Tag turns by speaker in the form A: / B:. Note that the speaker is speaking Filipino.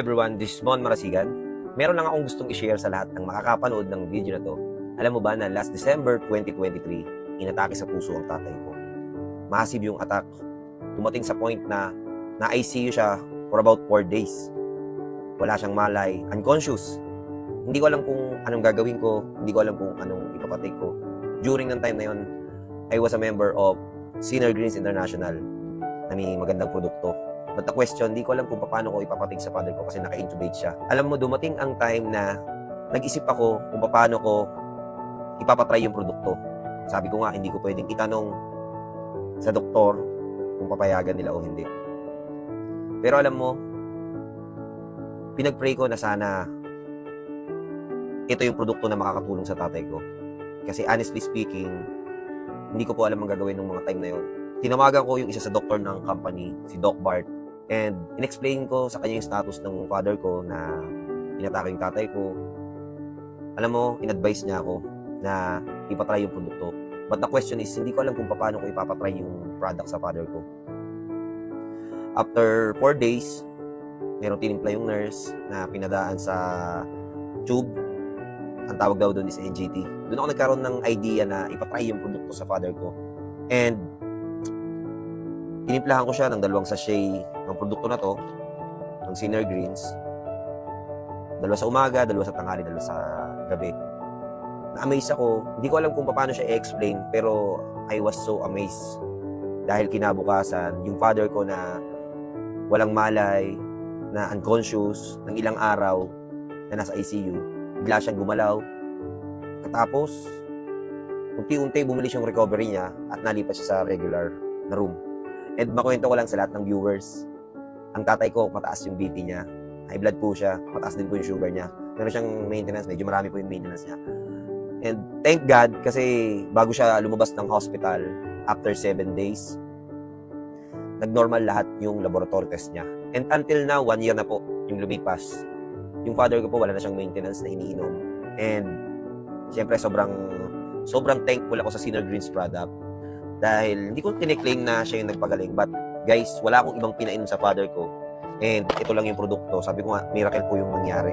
A: everyone, this is Mon Marasigan. Meron lang akong gustong i-share sa lahat ng makakapanood ng video na to. Alam mo ba na last December 2023, inatake sa puso ang tatay ko. Massive yung attack. Tumating sa point na na-ICU siya for about 4 days. Wala siyang malay, unconscious. Hindi ko alam kung anong gagawin ko, hindi ko alam kung anong ipapatake ko. During ng time na yon, I was a member of Senior Greens International na may magandang produkto. But the question, di ko alam kung paano ko ipapatig sa father ko kasi naka-intubate siya. Alam mo, dumating ang time na nag-isip ako kung paano ko ipapatry yung produkto. Sabi ko nga, hindi ko pwedeng itanong sa doktor kung papayagan nila o hindi. Pero alam mo, pinag-pray ko na sana ito yung produkto na makakatulong sa tatay ko. Kasi honestly speaking, hindi ko po alam ang gagawin ng mga time na yon. Tinawagan ko yung isa sa doktor ng company, si Doc Bart, and inexplain ko sa kanya yung status ng father ko na inatake yung tatay ko. Alam mo, in-advise niya ako na ipatry yung produkto. But the question is, hindi ko alam kung paano ko ipapatry yung product sa father ko. After 4 days, meron tinimpla yung nurse na pinadaan sa tube. Ang tawag daw doon is NGT. Doon ako nagkaroon ng idea na ipatry yung produkto sa father ko. And tinimplahan ko siya ng dalawang sachet ng produkto na to, ng Sinner Greens. Dalawa sa umaga, dalawa sa tanghali, dalawa sa gabi. Na-amaze ako. Hindi ko alam kung paano siya i-explain, pero I was so amazed. Dahil kinabukasan, yung father ko na walang malay, na unconscious, ng ilang araw, na nasa ICU, bigla siyang gumalaw. Katapos, unti-unti bumilis yung recovery niya at nalipat siya sa regular na room. And makwento ko lang sa lahat ng viewers, ang tatay ko, mataas yung BP niya. High blood po siya, mataas din po yung sugar niya. Meron siyang maintenance, medyo marami po yung maintenance niya. And thank God, kasi bago siya lumabas ng hospital, after 7 days, nag-normal lahat yung laboratory test niya. And until now, one year na po yung lumipas. Yung father ko po, wala na siyang maintenance na iniinom. And, siyempre, sobrang, sobrang thankful ako sa Sinner Greens product. Dahil, hindi ko tiniklaim na siya yung nagpagaling. But, guys, wala akong ibang pinainom sa father ko. And, ito lang yung produkto. Sabi ko nga, miracle po yung nangyari.